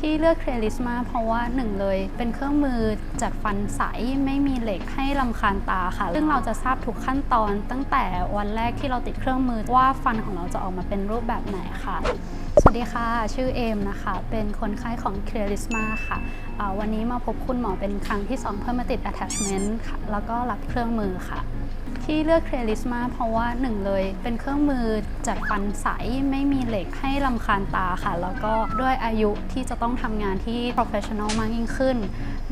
ที่เลือกเครลิสมาเพราะว่าหนึ่งเลย เป็นเครื่องมือจัดฟันใสไม่มีเหล็กให้ลำคาญตาค่ะ ซึ่งเราจะทราบทุกขั้นตอนตั้งแต่วันแรกที่เราติดเครื่องมือว่าฟันของเราจะออกมาเป็นรูปแบบไหนค่ะสวัสดีค่ะ ชื่อเอมนะคะ เป็นคนไข้ของเคลิสมาค่ะ วันนี้มาพบคุณหมอเป็นครั้งที่ 2 เพื่อมาติด attachment ค่ะ แล้วก็รับเครื่องมือค่ะ ที่เลือกเคลิสมาเพราะว่าหนึ่งเลยเป็นเครื่องมือจัดฟันใสไม่มีเหล็กให้ลำคาญตาค่ะ แล้วก็ด้วยอายุที่จะต้องทำงานที่ professional มากยิ่งขึ้น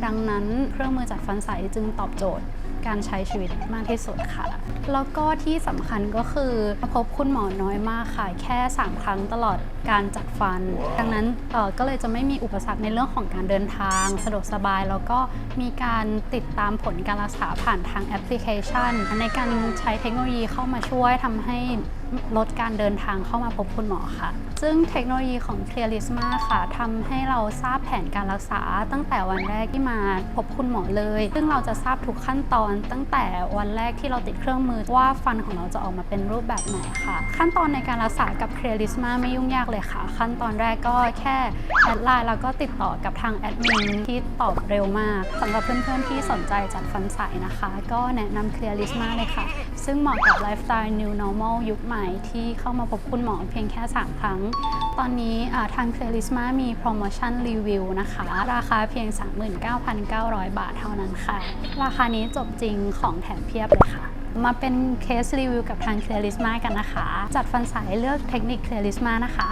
ดังนั้นเครื่องมือจัดฟันใสจึงตอบโจทย์การใช้ชีวิตมากที่สุดค่ะ แล้วก็ที่สำคัญก็คือพบคุณหมอน้อยมากค่ะ แค่ 3 ครั้งตลอดการจัดฟัน ดังนั้นก็เลยจะไม่มีอุปสรรคในเรื่องของการเดินทาง สะดวกสบาย แล้วก็มีการติดตามผลการรักษาผ่านทางแอปพลิเคชัน ในการใช้เทคโนโลยีเข้ามาช่วยทำให้ลดการเดินทางเข้ามาพบคุณหมอค่ะ ซึ่งเทคโนโลยีของ Clearisma ค่ะทำให้เราทราบแผนการรักษา ตั้งแต่วันแรกที่มาพบคุณหมอเลย ซึ่งเราจะทราบทุกขั้นตอนตั้งแต่วันแรกที่เราติดเครื่องมือว่าฟันของเราจะออกมาเป็นรูปแบบไหนค่ะ ขั้นตอนในการรักษากับ Clearisma ไม่ยุ่งยากเลยค่ะ ขั้นตอนแรกก็แค่แอดไลน์แล้วก็ติดต่อกับทางแอดมินที่ตอบเร็วมากสำหรับเพื่อนๆที่สนใจจัดฟันใสนะคะ ก็แนะนำ Clearisma เลยค่ะ ซึ่งเหมาะกับไลฟ์สไตล์ New Normal ยุคใหม่ที่เข้ามาพบคุณหมอเพียงแค่ 3 ครั้ง ตอนนี้ทาง Clearisma มีโปรโมชั่นรีวิวนะคะ ราคาเพียง 39,900 บาทเท่านั้นค่ะ ราคานี้จบจริงของแถมเพียบเลยค่ะ มาเป็นเคสรีวิวกับทาง Clearisma กันนะคะ จัดฟันสายเลือกเทคนิค Clearisma นะคะ